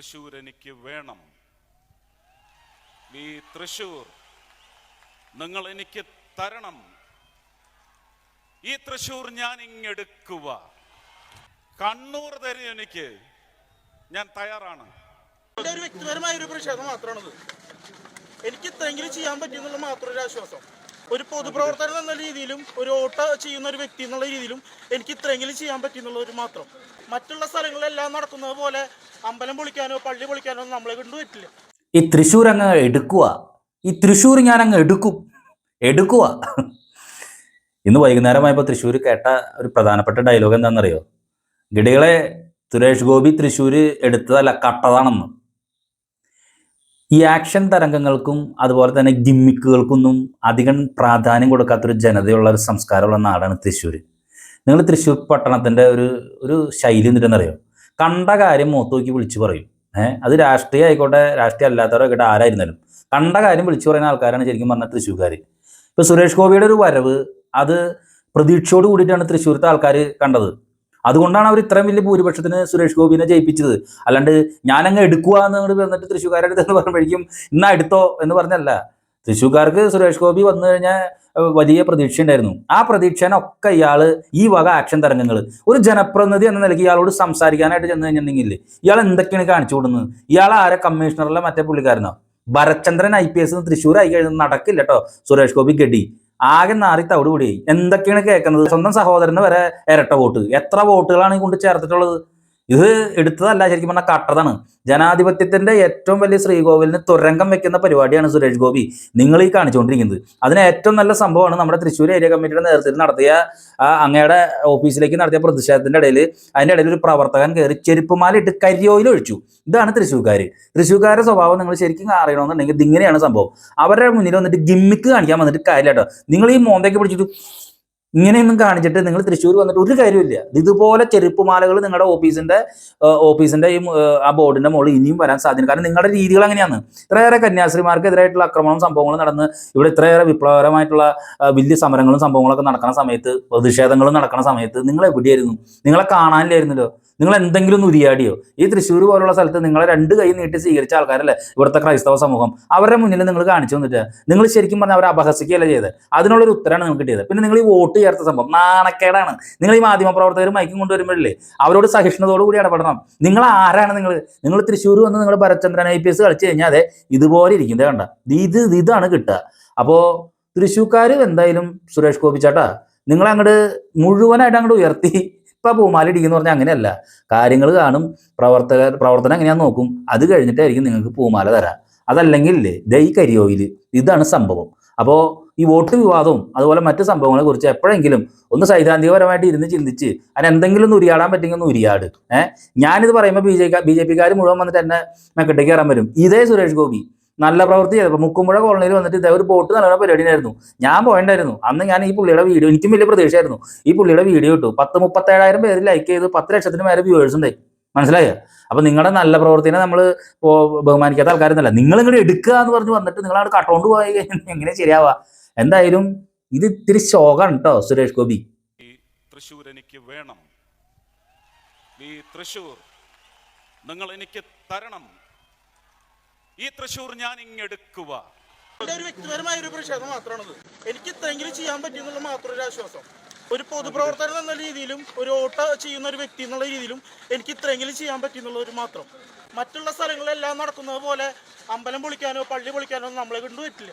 തൃശ്ശൂർ എനിക്ക് വേണം. ഈ തൃശ്ശൂർ നിങ്ങൾ എനിക്ക് തരണം. ഈ തൃശ്ശൂർ ഞാൻ ഇങ്ങെടുക്കുക കണ്ണൂർ തരും എനിക്ക്. ഞാൻ തയ്യാറാണ്. ഒരു വ്യക്തിപരമായ ഒരു പ്രതിഷേധം മാത്രമാണത് എനിക്ക് ഇത്രയെങ്കിലും ചെയ്യാൻ പറ്റുമെന്നുള്ള മാത്രം ഒരു ആശ്വാസം ഒരു പൊതുപ്രവർത്തനം എന്ന രീതിയിലും ഒരു ഓട്ട ചെയ്യുന്ന ഒരു വ്യക്തി എന്നുള്ള രീതിയിലും എനിക്ക് ഇത്രയെങ്കിലും ചെയ്യാൻ പറ്റുന്നുള്ള ഒരു മാത്രം. മറ്റുള്ള സ്ഥലങ്ങളിലെല്ലാം നടക്കുന്നത് പോലെ അമ്പലം പൊളിക്കാനോ പള്ളി പൊളിക്കാനോ നമ്മളെ കൊണ്ട് പറ്റില്ല. ഈ തൃശ്ശൂർ അങ്ങ് എടുക്കുക ഈ തൃശ്ശൂർ ഞാൻ അങ്ങ് എടുക്കും. എടുക്കുക ഇന്ന് വൈകുന്നേരമായപ്പോൾ തൃശ്ശൂർ കേട്ട ഒരു പ്രധാനപ്പെട്ട ഡയലോഗ് എന്താണെന്നറിയോ? ഗിടികളെ സുരേഷ് ഗോപി തൃശ്ശൂർ എടുത്തതല്ല കട്ടതാണെന്ന്. ഈ ആക്ഷൻ തരംഗങ്ങൾക്കും അതുപോലെ തന്നെ ഗിമ്മിക്കുകൾക്കൊന്നും അധികം പ്രാധാന്യം കൊടുക്കാത്തൊരു ജനതയുള്ള ഒരു സംസ്കാരമുള്ള നാടാണ് തൃശ്ശൂർ നിങ്ങൾ തൃശ്ശൂർ പട്ടണത്തിന്റെ ഒരു ഒരു ശൈലി എന്നിട്ടെന്നറിയോ കണ്ട കാര്യം നോക്കി വിളിച്ചു പറയും. ഏഹ് അത് രാഷ്ട്രീയം ആയിക്കോട്ടെ രാഷ്ട്രീയം അല്ലാത്തവരായിക്കോട്ടെ ആരായിരുന്നാലും. കണ്ട കാര്യം വിളിച്ചു പറയുന്ന ആൾക്കാരാണ് ശരിക്കും പറഞ്ഞാൽ തൃശ്ശൂർക്കാർ ഇപ്പോൾ സുരേഷ് ഗോപിയുടെ ഒരു വരവ് അത് പ്രതീക്ഷയോട് കൂടിയിട്ടാണ് തൃശ്ശൂരത്തെ ആൾക്കാർ കണ്ടത്. അതുകൊണ്ടാണ് അവർ ഇത്രയും വലിയ ഭൂരിപക്ഷത്തിന് സുരേഷ് ഗോപിനെ ജയിപ്പിച്ചത്. അല്ലാണ്ട് ഞാനങ്ങ് എടുക്കുക എന്ന് വന്നിട്ട് തൃശ്ശൂർക്കാരുടെ അടുത്ത് പറയുമ്പോഴേക്കും ഇന്നാ എടുത്തോ എന്ന് പറഞ്ഞല്ല. തൃശ്ശൂർക്കാർക്ക് സുരേഷ് ഗോപി വന്നു കഴിഞ്ഞാൽ വലിയ പ്രതീക്ഷ ഉണ്ടായിരുന്നു ആ പ്രതീക്ഷേനൊക്കെ ഇയാൾ ഈ വക ആക്ഷൻ തരംഗങ്ങൾ ഒരു ജനപ്രതിനിധി എന്ന നിലയ്ക്ക് ഇയാളോട് സംസാരിക്കാനായിട്ട് ചെന്ന് കഴിഞ്ഞിട്ടുണ്ടെങ്കിൽ ഇയാൾ എന്തൊക്കെയാണ് കാണിച്ചു കൊടുക്കുന്നത്? ഇയാൾ ആരെ കമ്മീഷണറിലെ മറ്റേ പുള്ളിക്കാരനോ? Bharachandran I P S Thrissur ആയി കഴിഞ്ഞാൽ നടക്കില്ല കേട്ടോ സുരേഷ് ഗോപി ഗഡി. ആകെ നാറി തവിടുകൂടി എന്തൊക്കെയാണ് കേൾക്കുന്നത്? സ്വന്തം സഹോദരന് വരെ ഇരട്ട വോട്ട്. എത്ര വോട്ടുകളാണ് കൊണ്ട് ചേർത്തിട്ടുള്ളത്? ഇത് എടുത്തതല്ല ശരിക്കും പറഞ്ഞാൽ കട്ടതാണ്. ജനാധിപത്യത്തിന്റെ ഏറ്റവും വലിയ ശ്രീകോവിലിന് തുരങ്കം വെക്കുന്ന പരിപാടിയാണ് സുരേഷ് ഗോപി. നിങ്ങൾ ഈ കാണിച്ചുകൊണ്ടിരിക്കുന്നത്. അതിന് ഏറ്റവും നല്ല സംഭവമാണ് നമ്മുടെ തൃശ്ശൂർ ഏരിയ കമ്മിറ്റിയുടെ നേതൃത്വത്തിൽ നടത്തിയ അങ്ങയുടെ ഓഫീസിലേക്ക് നടത്തിയ പ്രതിഷേധത്തിന്റെ ഇടയിൽ അതിന്റെ ഇടയിൽ ഒരു പ്രവർത്തകൻ കയറി ചെരുപ്പുമാല ഇട്ട് കരിയോയിൽ ഒഴിച്ചു. ഇതാണ് തൃശ്ശൂർക്കാർ തൃശ്ശൂർക്കാരുടെ സ്വഭാവം നിങ്ങൾ ശരിക്കും അറിയണമെന്നുണ്ടെങ്കിൽ ഇതിങ്ങനെയാണ് സംഭവം. അവരുടെ മുന്നിൽ വന്നിട്ട് ഗിമ്മിക്ക് കാണിക്കാൻ വന്നിട്ട് കാര്യമില്ല കേട്ടോ. നിങ്ങൾ ഈ മോന്തയ്ക്ക് പിടിച്ചിട്ട് ഇങ്ങനെയൊന്നും കാണിച്ചിട്ട് നിങ്ങൾ തൃശ്ശൂർ വന്നിട്ട് ഒരു കാര്യമില്ല ഇതുപോലെ ചെരുപ്പുമാലകൾ നിങ്ങളുടെ ഓഫീസിന്റെ ഓഫീസിന്റെ ഈ ആ ബോർഡിന്റെ മുകളിൽ ഇനിയും വരാൻ സാധ്യത കാരണം നിങ്ങളുടെ രീതികൾ അങ്ങനെയാണ്. ഇത്രയേറെ കന്യാസ്ത്രീമാർക്കെതിരായിട്ടുള്ള ആക്രമണവും സംഭവങ്ങളും നടന്ന് ഇവിടെ ഇത്രയേറെ വിപ്ലവകരമായിട്ടുള്ള വലിയ സമരങ്ങളും സംഭവങ്ങളൊക്കെ നടക്കുന്ന സമയത്ത് പ്രതിഷേധങ്ങളും നടക്കുന്ന സമയത്ത് നിങ്ങൾ എവിടെയായിരുന്നു? നിങ്ങളെ കാണാനില്ലായിരുന്നല്ലോ. നിങ്ങൾ എന്തെങ്കിലും ഒന്ന് ഉരിയാടിയോ? ഈ തൃശ്ശൂർ പോലുള്ള സ്ഥലത്ത് നിങ്ങളെ രണ്ട് കൈ നീട്ടി സ്വീകരിച്ച ആൾക്കാരല്ലേ ഇവിടുത്തെ ക്രൈസ്തവ സമൂഹം? അവരുടെ മുന്നിൽ നിങ്ങൾ കാണിച്ചു തന്നിട്ട് നിങ്ങൾ ശരിക്കും പറഞ്ഞാൽ അവരെ അപഹസിക്കുകയല്ല ചെയ്തത്? അതിനുള്ളൊരു ഉത്തരമാണ് നിങ്ങൾക്ക് കിട്ടിയത്. പിന്നെ നിങ്ങൾ ഈ വോട്ട് ചേർത്ത സംഭവം നാണക്കേടാണ്. നിങ്ങൾ ഈ മാധ്യമ പ്രവർത്തകർ മൈക്കും കൊണ്ടുവരുമ്പോഴല്ലേ അവരോട് സഹിഷ്ണുതയോട് കൂടി ഇടപെടണം. നിങ്ങൾ ആരാണ് നിങ്ങൾ? നിങ്ങൾ തൃശ്ശൂർ വന്ന് നിങ്ങൾ ഭരചന്ദ്രൻ ഐ പി എസ് കളിച്ചു കഴിഞ്ഞാൽ അതെ ഇതുപോലെ ഇരിക്കുന്നത് കണ്ട ഇത് ഇതാണ് കിട്ടുക. അപ്പോൾ തൃശ്ശൂക്കാർ എന്തായാലും സുരേഷ് ഗോപി നിങ്ങളങ്ങോട്ട് മുഴുവനായിട്ട് അങ്ങോട്ട് ഉയർത്തി ഇപ്പൊ പൂമാല എന്ന് പറഞ്ഞാൽ അങ്ങനെയല്ല. കാര്യങ്ങൾ കാണും. പ്രവർത്തകർ പ്രവർത്തനം എങ്ങനെയാന്ന് നോക്കും. അത് കഴിഞ്ഞിട്ടായിരിക്കും നിങ്ങൾക്ക് പൂമാല തരാം. അതല്ലെങ്കിൽ ദൈ കരിയോയിൽ ഇതാണ് സംഭവം. അപ്പോൾ ഈ വോട്ട് വിവാദവും അതുപോലെ മറ്റു സംഭവങ്ങളെ കുറിച്ച് എപ്പോഴെങ്കിലും ഒന്ന് സൈദ്ധാന്തികപരമായിട്ട് ഇരുന്ന് ചിന്തിച്ച് അതിന് എന്തെങ്കിലും ഒന്ന് ഉരിയാടാൻ പറ്റുമെങ്കിൽ ഒന്ന് ഉരിയാട്. ഏഹ് ഞാനിത് പറയുമ്പോൾ ബി ജെ ബി ജെ പിക്കാർ മുഴുവൻ വന്നിട്ട് എന്നെ മെക്കട്ടേക്ക് കയറാൻ വരും. ഇതേ സുരേഷ് ഗോപി. നല്ല പ്രവൃത്തി ചെയ്തപ്പോൾ മുക്കുമ്പുഴ കോളനിയിൽ വന്നിട്ട് ഇതേ ഒരു ബോട്ട് നല്ല പരിപാടിയായിരുന്നു ഞാൻ പോയിണ്ടായിരുന്നു അന്ന് ഞാൻ ഈ പുള്ളിയുടെ വീഡിയോ എനിക്കും വലിയ പ്രതീക്ഷയായിരുന്നു. ഈ പുള്ളിയുടെ വീഡിയോ ഇട്ടു. പത്ത് മുപ്പത്തേഴായിരം പേര് ലൈക്ക് ചെയ്ത്. പത്ത് ലക്ഷത്തിന് മേലെ വ്യൂവേഴ്സ് ഉണ്ട് മനസ്സിലായോ? അപ്പൊ നിങ്ങളുടെ നല്ല പ്രവൃത്തിനെ നമ്മൾ ബഹുമാനിക്കാത്ത ആൾക്കാരൊന്നുമല്ല. നിങ്ങൾ ഇങ്ങോട്ട് എടുക്കുക എന്ന് പറഞ്ഞ് വന്നിട്ട് നിങ്ങൾ അവിടെ കട്ടോണ്ട് പോയി എങ്ങനെ ശരിയാവാ? എന്തായാലും ഇത് ഇത്തിരി ശോകാണ് കേട്ടോ സുരേഷ് ഗോപി. ഈ തൃശ്ശൂർ എനിക്ക് വേണം. ഈ തൃശൂർ നിങ്ങൾ എനിക്ക് തരണം. ഈ തൃശ്ശൂർ ഞാൻ ഇങ്ങെടുക്കുക ഒരു വ്യക്തിപരമായ ഒരു പ്രതിഷേധം മാത്രമാണത്. എനിക്ക് ഇത്രയെങ്കിലും ചെയ്യാൻ പറ്റുന്നുള്ള മാത്രം ഒരു ആശ്വാസം. ഒരു പൊതുപ്രവർത്തകൻ എന്ന രീതിയിലും ഒരു ഓട്ട ചെയ്യുന്ന ഒരു വ്യക്തി എന്നുള്ള രീതിയിലും എനിക്ക് ഇത്രയെങ്കിലും ചെയ്യാൻ പറ്റുന്നുള്ള ഒരു മാത്രം. മറ്റുള്ള സ്ഥലങ്ങളിലെല്ലാം നടക്കുന്നത് പോലെ അമ്പലം പൊളിക്കാനോ പള്ളി പൊളിക്കാനോ നമ്മളെ കൊണ്ട് പറ്റില്ല.